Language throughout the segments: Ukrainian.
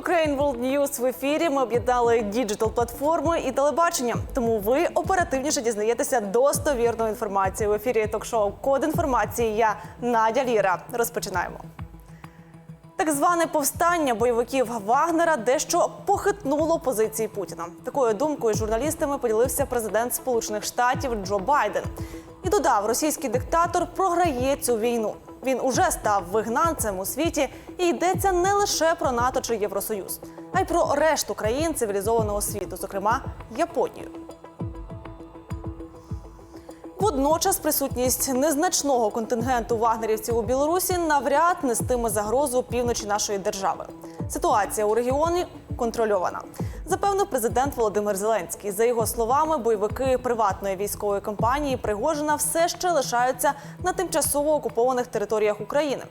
Ukraine World News в ефірі. Ми об'єднали діджитал платформи і телебачення. Тому ви оперативніше дізнаєтеся достовірної інформації. В ефірі ток-шоу Код інформації. Я Надя Ліра. Розпочинаємо. Так зване повстання бойовиків Вагнера дещо похитнуло позиції Путіна. Такою думкою журналістами поділився президент Сполучених Штатів Джо Байден і додав, російський диктатор програє цю війну. Він уже став вигнанцем у світі, і йдеться не лише про НАТО чи Євросоюз, а й про решту країн цивілізованого світу, зокрема Японію. Водночас присутність незначного контингенту вагнерівців у Білорусі навряд нестиме загрозу півночі нашої держави. Ситуація у регіоні контрольована. Запевнив президент Володимир Зеленський. За його словами, бойовики приватної військової компанії Пригожина все ще лишаються на тимчасово окупованих територіях України.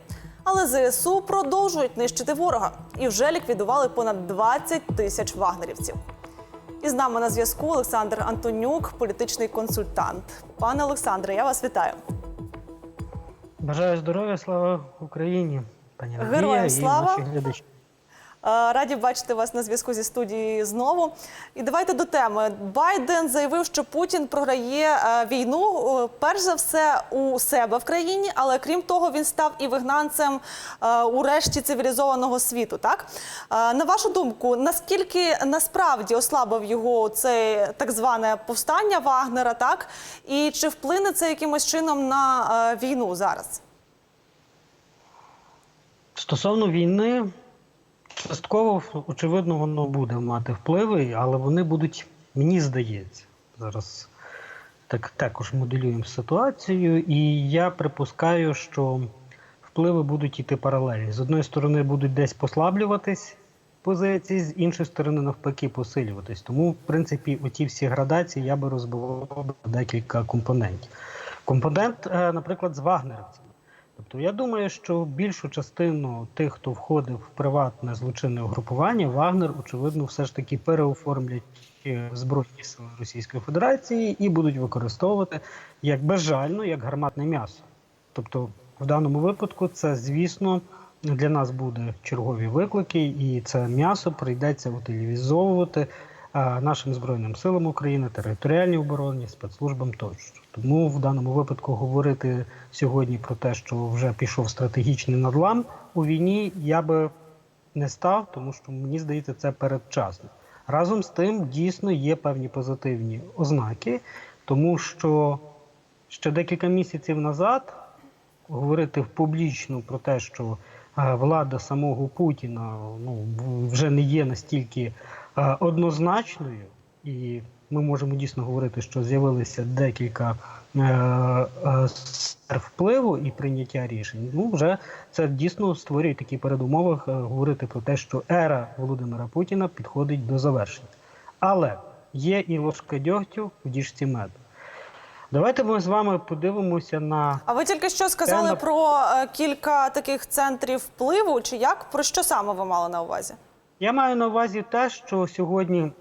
Але ЗСУ продовжують нищити ворога і вже ліквідували понад 20 тисяч вагнерівців. І з нами на зв'язку Олександр Антонюк, політичний консультант. Пане Олександре, я вас вітаю. Бажаю здоров'я, слава Україні, пані Героям і слава! Е, Раді бачити вас на зв'язку зі студією знову. І давайте до теми. Байден заявив, що Путін програє е, війну е, перш за все у себе в країні, але крім того, він став і вигнанцем е, у решті цивілізованого світу. Так Е, на вашу думку, наскільки насправді ослабив його це так зване повстання Вагнера, так і чи вплине це якимось чином на е, війну зараз? Стосовно війни, частково, очевидно, воно буде мати впливи, але вони будуть, мені здається, зараз так також моделюємо ситуацію, і я припускаю, що впливи будуть йти паралельні. З одної сторони, будуть десь послаблюватись позиції, з іншої сторони, навпаки, посилюватись. Тому, в принципі, оті всі градації я би розбивав декілька компонентів. Компонент, е, наприклад, з вагнерівцями. Тобто я думаю, що більшу частину тих, хто входив в приватне злочинне угрупування, Вагнер, очевидно, все ж таки переоформлять е, Збройні сили Російської Федерації і будуть використовувати як безжально, як гарматне м'ясо. Тобто, в даному випадку, це, звісно, для нас буде чергові виклики, і це м'ясо прийдеться утилізовувати нашим Збройним силам України, територіальній обороні, спецслужбам тощо. Тому в даному випадку говорити сьогодні про те, що вже пішов стратегічний надлам у війні, я би не став, тому що мені здається, це передчасно. Разом з тим, дійсно є певні позитивні ознаки, тому що ще декілька місяців назад говорити публічно про те, що е, влада самого Путіна ну, вже не є настільки однозначною, і ми можемо дійсно говорити, що з'явилися декілька е, е, сфер впливу і прийняття рішень. Ну вже це дійсно створює такі передумови е, говорити про те, що ера Володимира Путіна підходить до завершення. Але є і ложка дьогтю в діжці меду. Давайте ми з вами подивимося на А ви тільки що сказали Тема- про кілька таких центрів впливу, чи як? Про що саме ви мали на увазі? Я маю на увазі те, що сьогодні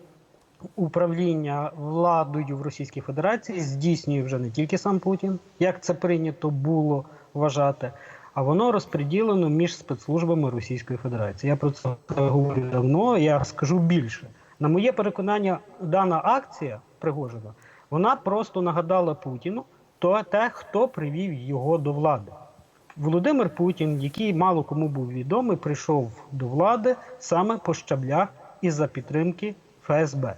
управління владою в Російській Федерації здійснює вже не тільки сам Путін, як це прийнято було вважати, а воно розподілено між спецслужбами Російської Федерації. Я про це говорю давно. Я скажу більше. На моє переконання, дана акція Пригожина, вона просто нагадала Путіну то те, хто привів його до влади. Володимир Путін, який мало кому був відомий, прийшов до влади саме по щаблях із-за підтримки ФСБ.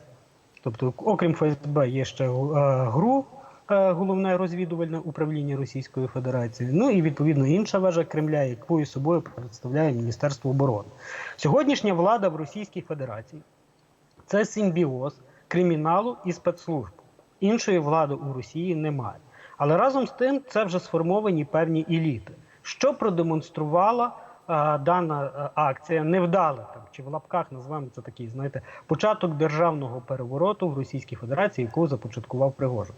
Тобто, окрім ФСБ, є ще е, ГРУ, е, головне розвідувальне управління Російської Федерації. Ну і відповідно інша вежа Кремля, якою собою представляє Міністерство оборони. Сьогоднішня влада в Російській Федерації це симбіоз криміналу і спецслужб. Іншої влади у Росії немає. Але разом з тим це вже сформовані певні еліти. Що продемонструвала е, дана е, акція, невдала там чи в лапках називаємо це такий, знаєте, початок державного перевороту в Російській Федерації, яку започаткував Пригожин.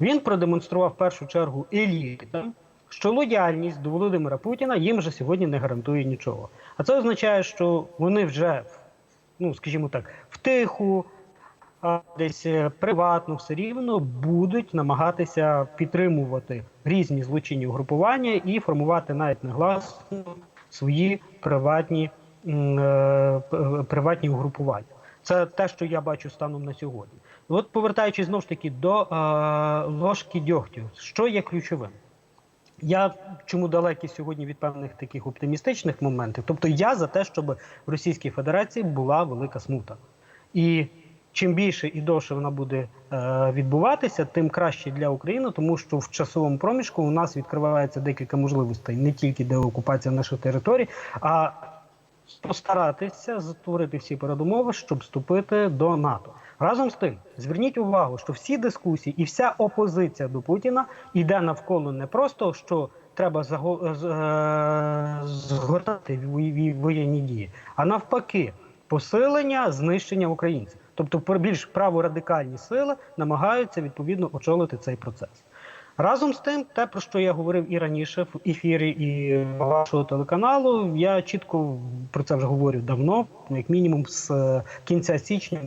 Він продемонстрував в першу чергу елітам, що лояльність до Володимира Путіна їм вже сьогодні не гарантує нічого. А це означає, що вони вже, ну скажімо так, втиху, а, десь е, приватно все рівно будуть намагатися підтримувати різні злочинні угрупування і формувати навіть негласно свої приватні е, приватні угрупування. Це те, що я бачу станом на сьогодні. От повертаючись знову ж таки до е, ложки дьогтю, що є ключовим? Я чому далекий сьогодні від певних таких оптимістичних моментів? Тобто я за те, щоб в Російській Федерації була велика смута. І чим більше і довше вона буде е, відбуватися, тим краще для України, тому що в часовому проміжку у нас відкривається декілька можливостей не тільки деокупація наших територій, а постаратися створити всі передумови, щоб вступити до НАТО. Разом з тим, зверніть увагу, що всі дискусії і вся опозиція до Путіна йде навколо не просто що треба заго- е, згортати воєнні дії, а навпаки, посилення знищення українців. Тобто, більш праворадикальні сили намагаються відповідно очолити цей процес. Разом з тим, те, про що я говорив і раніше в ефірі і вашого телеканалу, я чітко про це вже говорю давно, як мінімум з е, кінця січня.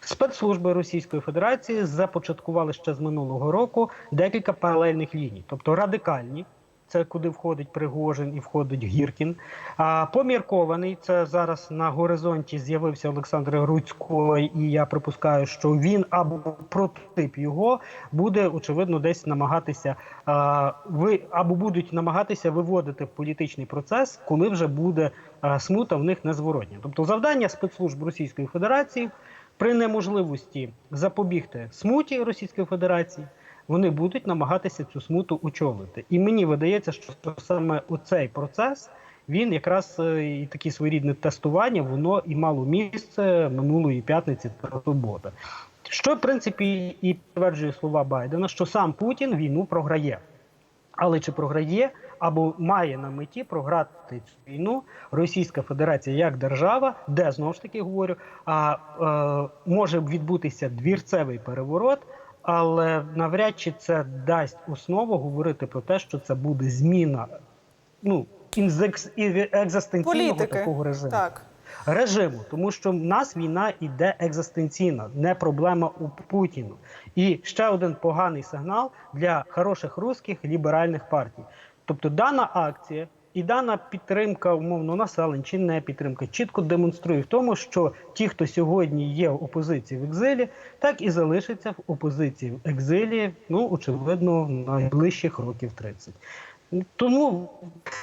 Спецслужби Російської Федерації започаткували ще з минулого року декілька паралельних ліній, тобто радикальні. Це куди входить Пригожин і входить Гіркін. А поміркований це зараз на горизонті з'явився Олександр Руцько, і я припускаю, що він або прототип його буде очевидно десь намагатися а, ви або будуть намагатися виводити в політичний процес, коли вже буде а, смута в них незворотня. Тобто завдання спецслужб Російської Федерації при неможливості запобігти смуті Російської Федерації. Вони будуть намагатися цю смуту очолити. І мені видається, що саме у цей процес він якраз е, і таке своєрідне тестування, воно і мало місце минулої п'ятниці та суботи. Що, в принципі, і підтверджує слова Байдена, що сам Путін війну програє. Але чи програє або має на меті програти цю війну Російська Федерація як держава, де знову ж таки говорю, а е, може відбутися двірцевий переворот, але навряд чи це дасть основу говорити про те, що це буде зміна ну інзекс екзистенційного Політики. такого режиму Так. режиму, тому що в нас війна іде екзистенційна, не проблема у Путіну. І ще один поганий сигнал для хороших русських ліберальних партій. Тобто дана акція і дана підтримка умовно населення чи не підтримка чітко демонструє в тому, що ті, хто сьогодні є в опозиції в екзилі, так і залишаться в опозиції в екзилі, ну очевидно, найближчих років 30. Тому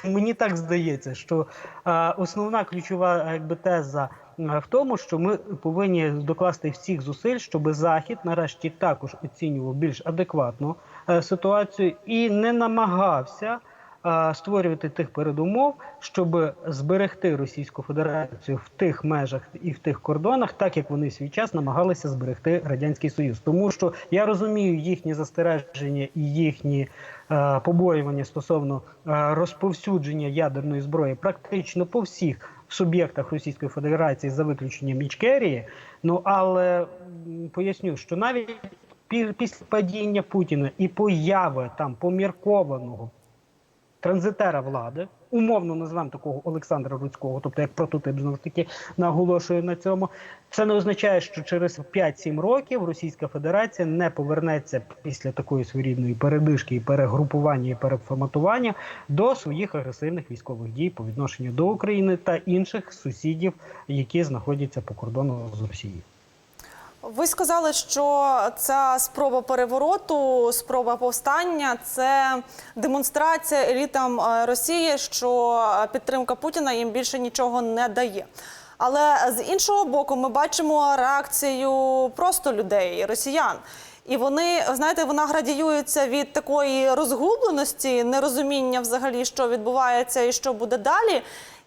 мені так здається, що а, основна ключова якби теза в тому, що ми повинні докласти всіх зусиль, щоб захід нарешті також оцінював більш адекватну е, ситуацію і не намагався створювати тих передумов, щоб зберегти Російську Федерацію в тих межах і в тих кордонах, так як вони свій час намагалися зберегти радянський союз. Тому що я розумію їхні застереження і їхні е, побоювання стосовно е, розповсюдження ядерної зброї практично по всіх суб'єктах Російської Федерації за виключенням Ічкерії. Ну але поясню, що навіть пі- після падіння Путіна і появи там поміркованого транзитера влади, умовно назвемо такого Олександра Руцького, тобто як прототип знову ж таки наголошую на цьому. Це не означає, що через 5-7 років Російська Федерація не повернеться після такої своєрідної передишки і перегрупування і переформатування до своїх агресивних військових дій по відношенню до України та інших сусідів, які знаходяться по кордону з Росією. Ви сказали, що ця спроба перевороту, спроба повстання це демонстрація елітам е, Росії, що е, підтримка Путіна їм більше нічого не дає. Але з іншого боку, ми бачимо реакцію просто людей, росіян. І вони, знаєте, вона градіюється від такої розгубленості, нерозуміння взагалі, що відбувається і що буде далі,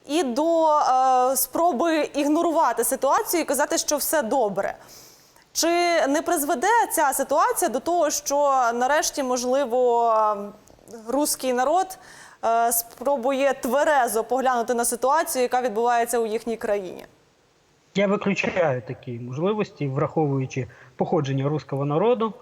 і до е, спроби ігнорувати ситуацію і казати, що все добре. Чи не призведе ця ситуація до того, що нарешті, можливо, руський народ е, спробує тверезо поглянути на ситуацію, яка відбувається у їхній країні? Я виключаю такі можливості, враховуючи походження руського народу,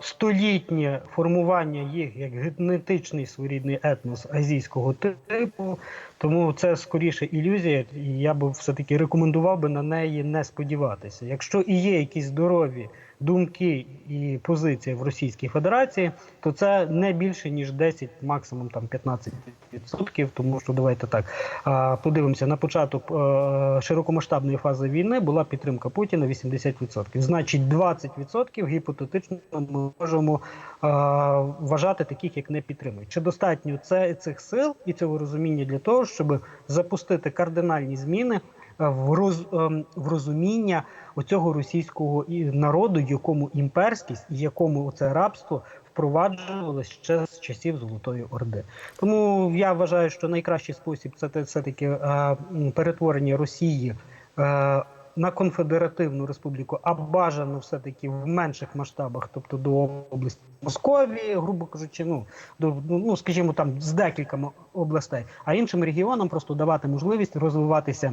столітнє формування їх як генетичний своєрідний етнос азійського типу. Тому це скоріше ілюзія, і я би все-таки рекомендував би на неї не сподіватися. Якщо і є якісь здорові думки і позиції в Російській Федерації, то це не більше ніж 10, максимум там 15%. Тому що давайте так подивимося на початок е, широкомасштабної фази війни була підтримка Путіна 80%. Значить, 20% гіпотетично ми можемо е, вважати таких, як не підтримують. Чи достатньо це цих сил і цього розуміння для того, щоб запустити кардинальні зміни? В роз ем, в розуміння оцього російського народу, якому імперськість і якому це рабство впроваджувалось ще з часів Золотої Орди. Тому я вважаю, що найкращий спосіб це все-таки е, перетворення Росії. Е, на конфедеративну республіку, а бажано все-таки в менших масштабах, тобто до області Московії, грубо кажучи, ну до ну скажімо, там з декількома областей, а іншим регіонам просто давати можливість розвиватися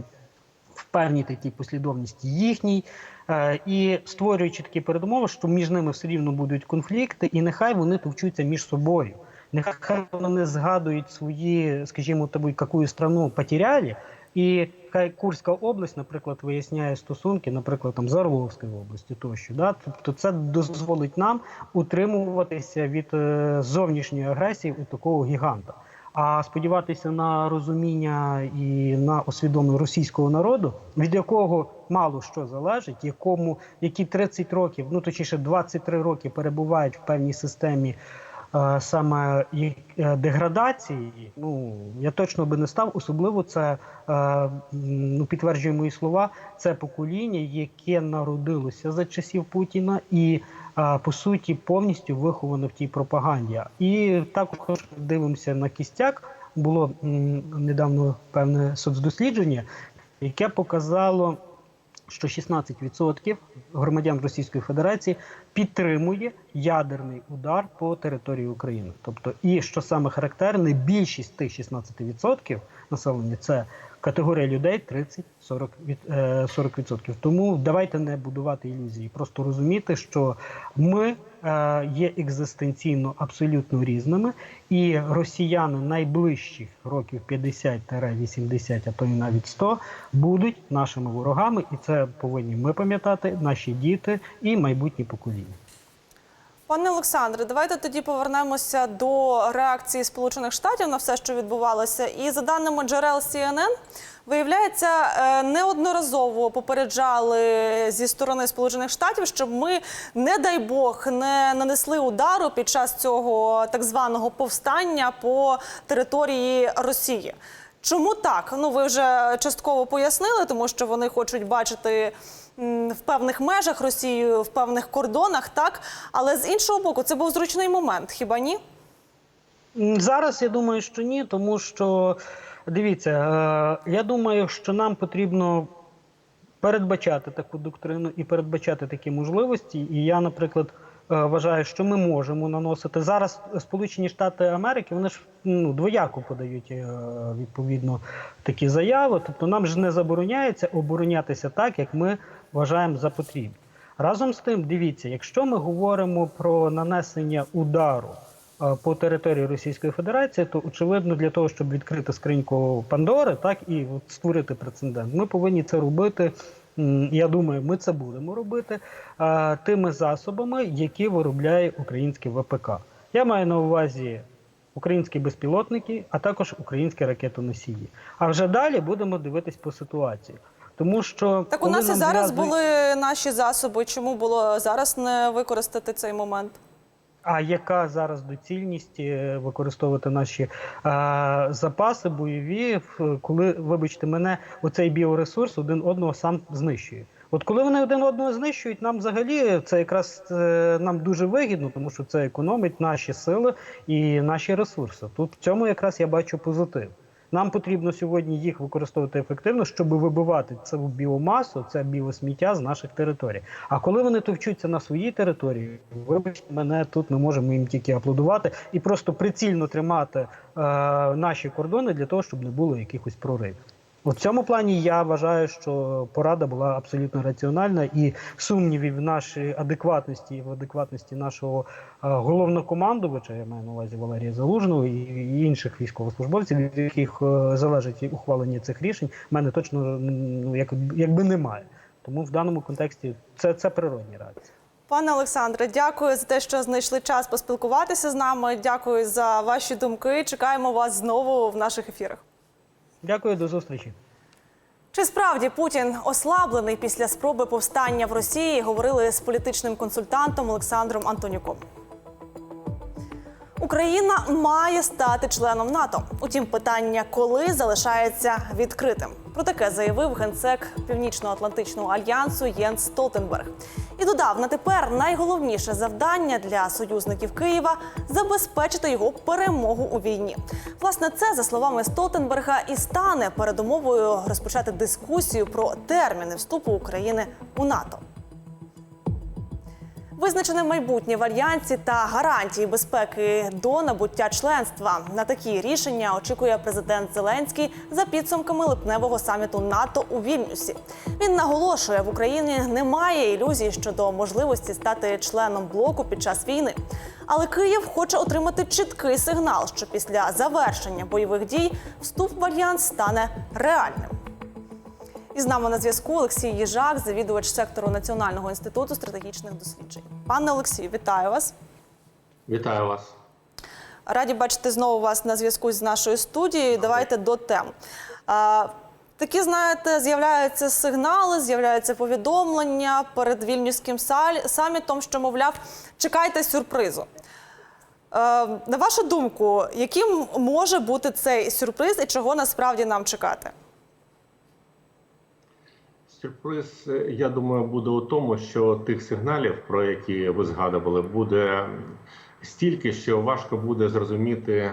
певній такій послідовності їхній, е, і створюючи такі передумови, що між ними все рівно будуть конфлікти, і нехай вони товчуться між собою. Нехай вони згадують свої, скажімо, тобі, яку страну потеряли, і хай Курська область, наприклад, виясняє стосунки, наприклад, там з Орловською областю тощо. Да? Тобто це дозволить нам утримуватися від е, зовнішньої агресії у такого гіганта. А сподіватися на розуміння і на освідомлення російського народу, від якого мало що залежить, якому які 30 років, ну точніше 23 роки перебувають в певній системі саме е, деградації. Ну я точно би не став. Особливо це е, ну підтверджує мої слова. Це покоління, яке народилося за часів Путіна і по суті повністю виховано в тій пропаганді. І також дивимося на кістяк. Було недавно певне соцдослідження, яке показало, що 16% громадян Російської Федерації підтримує ядерний удар по території України. Тобто, і що саме характерне, більшість тих 16% населення це категорія людей 30-40%. від- е, 40%. Тому давайте не будувати ілюзії, просто розуміти, що ми е, є екзистенційно абсолютно різними, і росіяни найближчих років 50-80, а то і навіть 100, будуть нашими ворогами, і це повинні ми пам'ятати, наші діти і майбутні покоління. Пане Олександре, давайте тоді повернемося до реакції Сполучених Штатів на все, що відбувалося. І за даними джерел CNN, виявляється, е, неодноразово попереджали зі сторони Сполучених Штатів, щоб ми, не дай Бог, не нанесли удару під час цього так званого повстання по території Росії. Чому так? Ну ви вже частково пояснили, тому що вони хочуть бачити в певних межах Росію, в певних кордонах, так. Але з іншого боку, це був зручний момент, хіба ні? Зараз я думаю, що ні, тому що дивіться, е, я думаю, що нам потрібно передбачати таку доктрину і передбачати такі можливості. І я, наприклад, е, вважаю, що ми можемо наносити зараз. Сполучені Штати Америки вони ж ну двояко подають е, відповідно такі заяви. Тобто нам ж не забороняється оборонятися так, як ми вважаємо за потрібне. Разом з тим, дивіться, якщо ми говоримо про нанесення удару е, по території Російської Федерації, то очевидно для того, щоб відкрити скриньку Пандори, так і створити прецедент, ми повинні це робити. Я думаю, ми це будемо робити е, тими засобами, які виробляє українське ВПК. Я маю на увазі українські безпілотники, а також українські ракетоносії. А вже далі будемо дивитись по ситуації. Тому що Так у нас і зараз зв'язують- були наші засоби. Чому було зараз не використати цей момент? А яка зараз доцільність е, використовувати наші е, запаси бойові, коли, вибачте мене, оцей біоресурс один одного сам знищує? От коли вони один одного знищують, нам взагалі це якраз е, нам дуже вигідно, тому що це економить наші сили і наші ресурси. Тут в цьому якраз я бачу позитив. Нам потрібно сьогодні їх використовувати ефективно, щоб вибивати це біомасу, це біосміття з наших територій. А коли вони товчуться на своїй території, вибачте мене, тут ми можемо їм тільки аплодувати і просто прицільно тримати е, наші кордони для того, щоб не було якихось проривів. У цьому плані я вважаю, що порада була абсолютно раціональна і сумнівів в нашій адекватності і в адекватності нашого е, головнокомандувача, я маю на увазі Валерія Залужного і і інших військовослужбовців, від яких е, залежить ухвалення цих рішень, в мене точно ну, як, якби немає. Тому в даному контексті це, це природні реакції. Пане Олександре, дякую за те, що знайшли час поспілкуватися з нами. Дякую за ваші думки. Чекаємо вас знову в наших ефірах. Дякую, до зустрічі. Чи справді Путін ослаблений після спроби повстання в Росії? Говорили з політичним консультантом Олександром Антонюком. Україна має стати членом НАТО. Утім, питання коли залишається відкритим. Про таке заявив генсек Північно-Атлантичного альянсу Єнс Столтенберг. І додав на тепер найголовніше завдання для союзників Києва забезпечити його перемогу у війні. Власне, це за словами Столтенберга і стане передумовою розпочати дискусію про терміни вступу України у НАТО. Визначене майбутнє в альянсі та гарантії безпеки до набуття членства. На такі рішення очікує президент Зеленський за підсумками липневого саміту НАТО у Вільнюсі. Він наголошує, в Україні немає ілюзій щодо можливості стати членом блоку під час війни. Але Київ хоче отримати чіткий сигнал, що після завершення бойових дій вступ в альянс стане реальним. І з нами на зв'язку Олексій Їжак, завідувач сектору Національного інституту стратегічних досліджень. Пане Олексію, вітаю вас. Вітаю вас. Раді бачити знову вас на зв'язку з нашою студією. Давайте до тем. Такі, знаєте, з'являються сигнали, з'являються повідомлення перед вільнюським самітом, що, мовляв, чекайте сюрпризу. На вашу думку, яким може бути цей сюрприз і чого насправді нам чекати? Сюрприз, е, я думаю, буде у тому, що тих сигналів, про які ви згадували, буде стільки, що важко буде зрозуміти,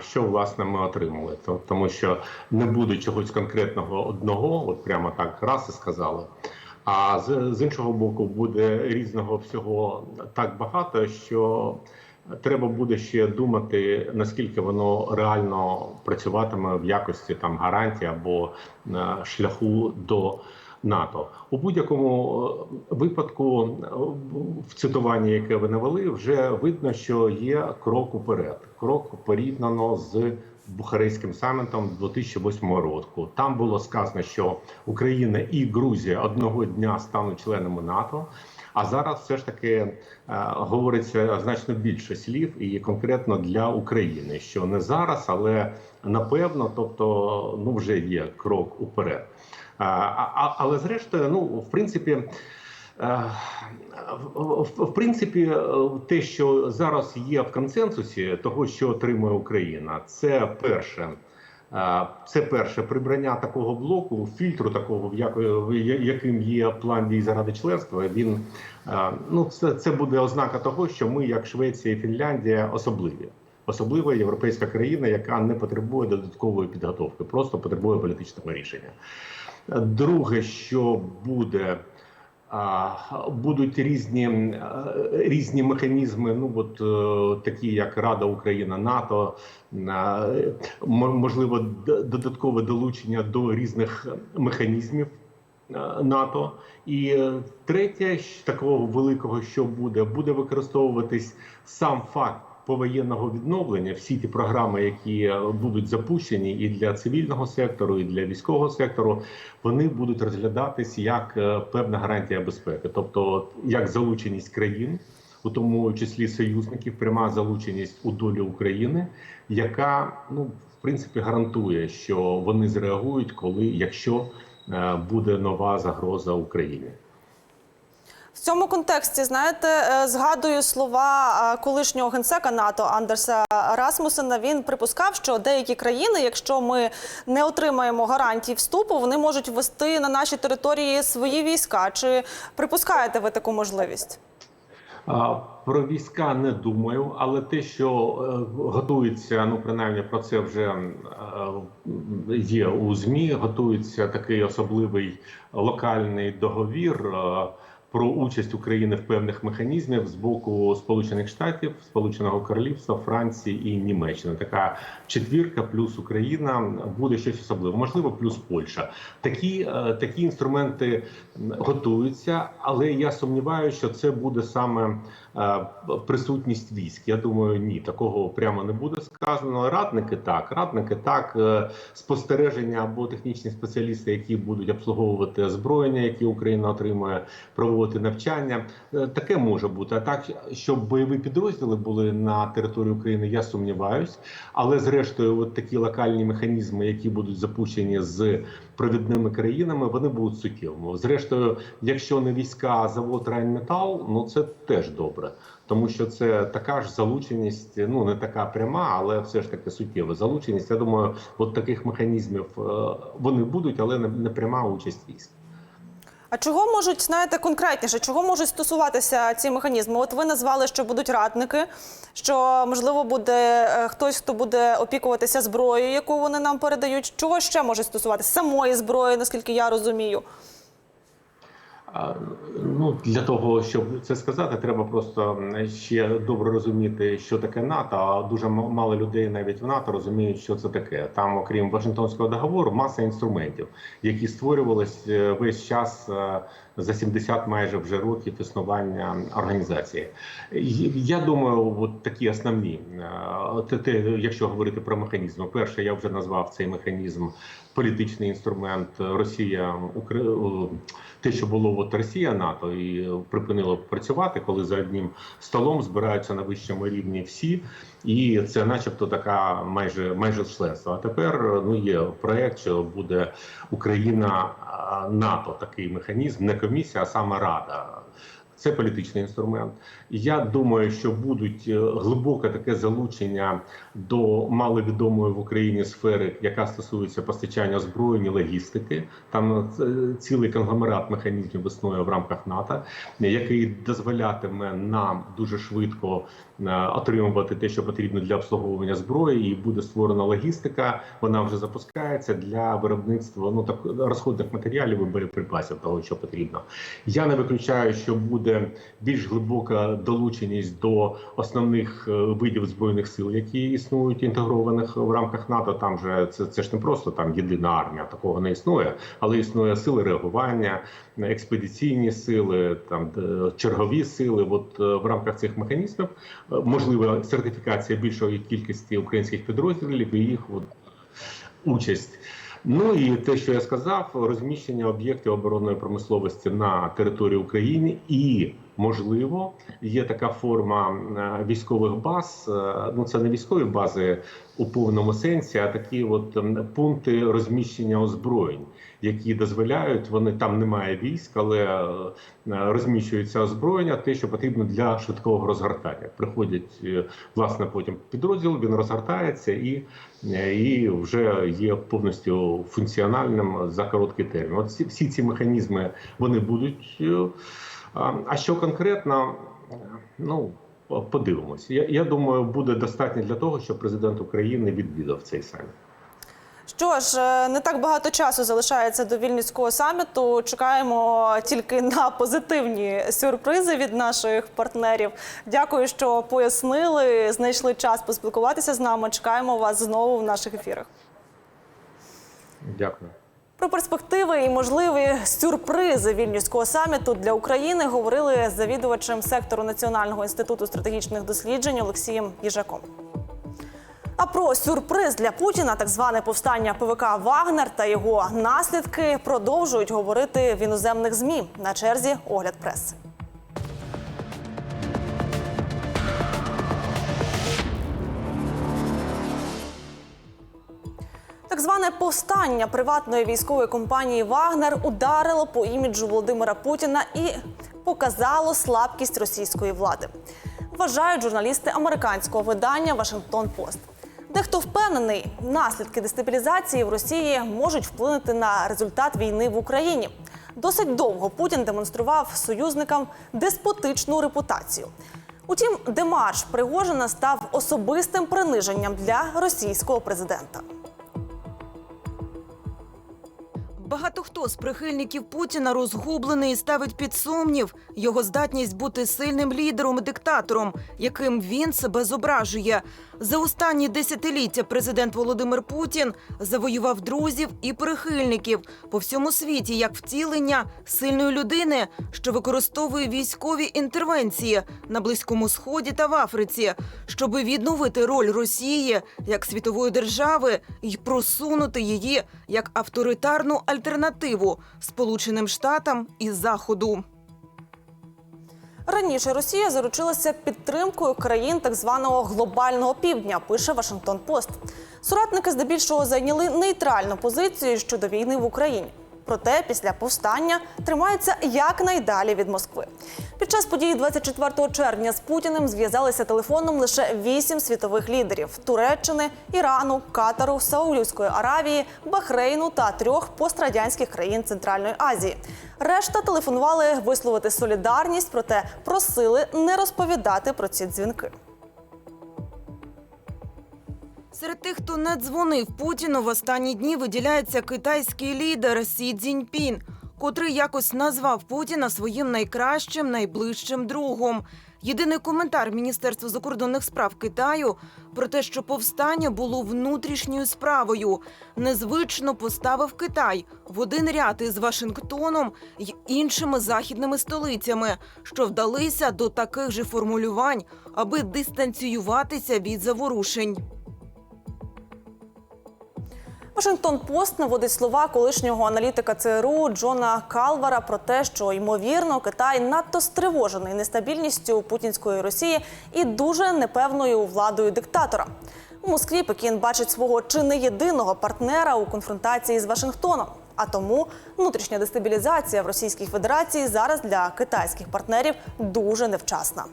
що власне ми отримали. То- Тому що не буде чогось конкретного одного, от прямо так раз і сказали. А з, з іншого боку, буде різного всього так багато, що треба буде ще думати, наскільки воно реально працюватиме в якості там гарантії або е, шляху до НАТО. У будь-якому е, випадку, е, в цитуванні, яке ви навели, вже видно, що є крок уперед, крок порівняно з. Бухарейським самітом 2008 року там було сказано, що Україна і Грузія одного дня стануть членами НАТО. А зараз все ж таки е, говориться значно більше слів, і конкретно для України, що не зараз, але напевно, тобто, ну вже є крок уперед. А, а, але зрештою, ну в принципі. е, В, принципі, е, те, що зараз є в консенсусі того, що отримує Україна, це перше. Це перше прибрання такого блоку, фільтру такого, яким є план дій заради членства. Він ну це, це буде ознака того, що ми, як Швеція і Фінляндія, особливі. Особлива європейська країна, яка не потребує додаткової підготовки, просто потребує політичного рішення. Друге, що буде. Будуть різні е, різні механізми. Ну от е, такі як Рада Україна, НАТО, е, можливо, додаткове долучення до різних механізмів НАТО. І третє, такого великого, що буде, буде використовуватись сам факт повоєнного відновлення. Всі ті програми, які е, будуть запущені і для цивільного сектору, і для військового сектору, вони будуть розглядатись як е, певна гарантія безпеки, тобто як залученість країн. У тому числі союзників, пряма залученість у долю України, яка ну в принципі гарантує, що вони зреагують, коли якщо е, буде нова загроза Україні. В цьому контексті, знаєте, е, згадую слова е, колишнього генсека НАТО Андерса Расмусена. Він припускав, що деякі країни, якщо ми не отримаємо гарантій вступу, вони можуть ввести на наші території свої війська. Чи припускаєте ви таку можливість? Про війська не думаю, але те, що е, готується, ну принаймні про це вже є у змі. Готується такий особливий локальний договір. Про участь України в певних механізмів з боку Сполучених Штатів, Сполученого Королівства, Франції і Німеччини. Така четвірка плюс Україна буде щось особливе, можливо, плюс Польща. Такі, е, такі інструменти готуються, але я сумніваюся, що це буде саме присутність військ. Я думаю, ні, такого прямо не буде сказано. Радники так, радники так, е, спостереження або технічні спеціалісти, які будуть обслуговувати озброєння, які Україна отримує, проводити навчання. Е, Таке може бути. А так, щоб бойові підрозділи були на території України, я сумніваюсь. Але зрештою, от такі локальні механізми, які будуть запущені з провідними країнами, вони будуть суттєвими. Зрештою, якщо не війська, а завод Райнметал, ну це теж добре, тому що це така ж залученість, ну не така пряма, але все ж таки суттєва залученість. Я думаю, от таких механізмів е, вони будуть, але не, не пряма участь військ. А чого можуть знаєте конкретніше? Чого можуть стосуватися ці механізми? От ви назвали, що будуть радники, що можливо буде е, хтось, хто буде опікуватися зброєю, яку вони нам передають. Чого ще може стосуватися самої зброї, наскільки я розумію? Ну для того, щоб це сказати, треба просто ще добре розуміти, що таке НАТО. А дуже мало людей навіть в НАТО розуміють, що це таке. Там, окрім Вашингтонського договору, маса інструментів, які створювались е, весь час е, за 70 майже вже років існування організації. Я думаю, от такі основні е, якщо говорити про механізми, перше, я вже назвав цей механізм політичний інструмент Росія Укра- те, що було от Росія НАТО і припинило працювати, коли за одним столом збираються на вищому рівні всі, і це, начебто, така майже майже членство. А тепер ну є проект, що буде Україна НАТО, такий механізм, не комісія, а саме Рада. Це політичний інструмент. Я думаю, що будуть е, глибоке таке залучення до маловідомої в Україні сфери, яка стосується постачання озброєння, логістики. Там е, цілий конгломерат механізмів існує в рамках НАТО, який дозволятиме нам дуже швидко е, отримувати те, що потрібно для обслуговування зброї, і буде створена логістика. Вона вже запускається для виробництва ну так розходних матеріалів і боєприпасів, того що потрібно. Я не виключаю, що буде більш глибока долученість до основних е, видів збройних сил, які існують інтегрованих в рамках НАТО. Там же це, це ж не просто там єдина армія, такого не існує, але існує сили реагування, експедиційні сили, там чергові сили. От е, в рамках цих механізмів е, можлива сертифікація більшої кількості українських підрозділів і їх от, участь. Ну і те, що я сказав, розміщення об'єктів оборонної промисловості на території України, і можливо є така форма е, військових баз. е, Ну це не військові бази у повному сенсі, а такі от пункти розміщення озброєнь, які дозволяють. Вони там немає військ, але е, розміщується озброєння, те, що потрібно для швидкого розгортання. Приходять власне потім підрозділ, він розгортається і, і вже є повністю функціональним за короткий термін. От всі ці механізми вони будуть. А що конкретно, ну подивимось. Я, я думаю, буде достатньо для того, щоб президент України відвідав цей саміт. Що ж, е, не так багато часу залишається до вільнюського саміту. Чекаємо тільки на позитивні сюрпризи від наших партнерів. Дякую, що пояснили, знайшли час поспілкуватися з нами. Чекаємо вас знову в наших ефірах. Дякую. Про перспективи і можливі сюрпризи вільнюського саміту для України говорили з завідувачем сектору Національного інституту стратегічних досліджень Олексієм Їжаком. А про сюрприз для Путіна, так зване повстання ПВК Вагнер та його наслідки продовжують говорити в іноземних змі на черзі огляд преси. Повстання приватної військової компанії Вагнер ударило по іміджу Володимира Путіна і показало слабкість російської влади. Вважають журналісти американського видання Вашингтон Пост. Дехто впевнений, наслідки дестабілізації в Росії можуть вплинути на результат війни в Україні. Досить довго Путін демонстрував союзникам деспотичну репутацію. Утім, демарш Пригожина став особистим приниженням для російського президента. Багато хто з прихильників Путіна розгублений і ставить під сумнів його здатність бути сильним лідером і диктатором, яким він себе зображує. За останні десятиліття президент Володимир Путін завоював друзів і прихильників по всьому світі як втілення сильної людини, що використовує військові інтервенції на близькому сході та в Африці, щоби відновити роль Росії як світової держави і просунути її як авторитарну альтернативу Сполученим Штатам і Заходу. Раніше Росія заручилася підтримкою країн так званого глобального півдня. Пише Вашингтон Пост. Соратники здебільшого зайняли нейтральну позицію щодо війни в Україні. Проте після повстання тримаються якнайдалі від Москви. Під час події 24 червня з Путіним зв'язалися телефоном лише вісім світових лідерів: Туреччини, Ірану, Катару, Саудівської Аравії, Бахрейну та трьох пострадянських країн Центральної Азії. Решта телефонували висловити солідарність, проте просили не розповідати про ці дзвінки. Серед тих, хто не дзвонив Путіну в останні дні, виділяється китайський лідер Сі Цзіньпін, котрий якось назвав Путіна своїм найкращим, найближчим другом. Єдиний коментар Міністерства закордонних справ Китаю про те, що повстання було внутрішньою справою, незвично поставив Китай в один ряд із Вашингтоном й іншими західними столицями, що вдалися до таких же формулювань, аби дистанціюватися від заворушень. Вашингтон Пост наводить слова колишнього аналітика ЦРУ Джона Калвара про те, що ймовірно Китай надто стривожений нестабільністю путінської Росії і дуже непевною владою диктатора. У Москві Пекін бачить свого чи не єдиного партнера у конфронтації з Вашингтоном. А тому внутрішня дестабілізація в Російській Федерації зараз для китайських партнерів дуже невчасна.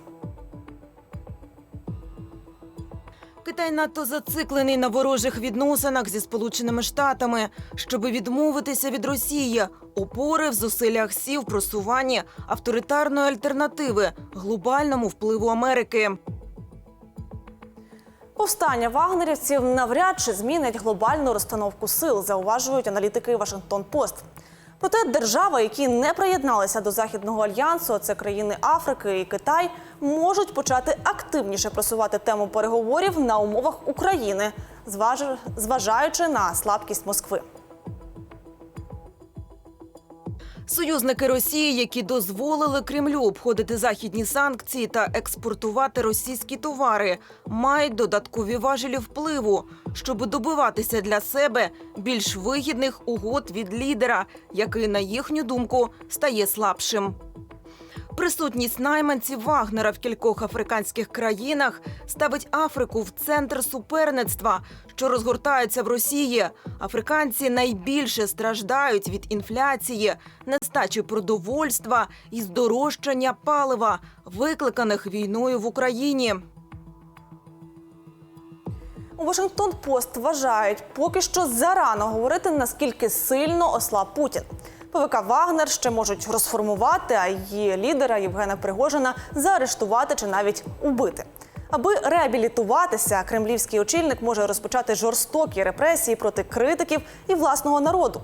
Китай надто зациклений на ворожих відносинах зі Сполученими Штатами, щоби відмовитися від Росії, опори в зусиллях сів просуванні авторитарної альтернативи глобальному впливу Америки. Повстання вагнерівців навряд чи змінить глобальну розстановку сил, зауважують аналітики Вашингтон Пост. Проте держави, які не приєдналися до західного альянсу, це країни Африки і Китай, можуть почати активніше просувати тему переговорів на умовах України, зваж- зважаючи на слабкість Москви. Союзники Росії, які дозволили Кремлю обходити західні санкції та експортувати російські товари, мають додаткові важелі впливу, щоб добиватися для себе більш вигідних угод від лідера, який, на їхню думку, стає слабшим. Присутність найманців Вагнера в кількох африканських країнах ставить Африку в центр суперництва, що розгортається в Росії. Африканці найбільше страждають від інфляції, нестачі продовольства і здорожчання палива, викликаних війною в Україні. Вашингтон Пост вважають, поки що зарано говорити наскільки сильно ослаб Путін. ПВК Вагнер ще можуть розформувати, а її лідера Євгена Пригожина заарештувати чи навіть убити. Аби реабілітуватися, кремлівський очільник може розпочати жорстокі репресії проти критиків і власного народу.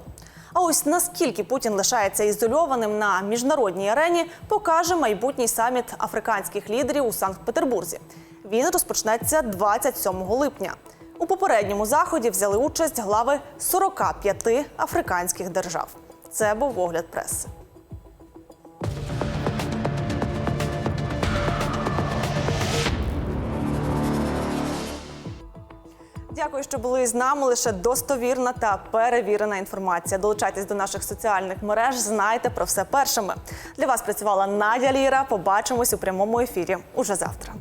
А ось наскільки Путін лишається ізольованим на міжнародній арені, покаже майбутній саміт африканських лідерів у Санкт-Петербурзі. Він розпочнеться 27 липня. У попередньому заході взяли участь глави 45 африканських держав. Це був огляд преси. Дякую, що були з нами. Лише достовірна та перевірена інформація. Долучайтесь до наших соціальних мереж. Знайте про все першими. Для вас працювала Надя Ліра. Побачимось у прямому ефірі уже завтра.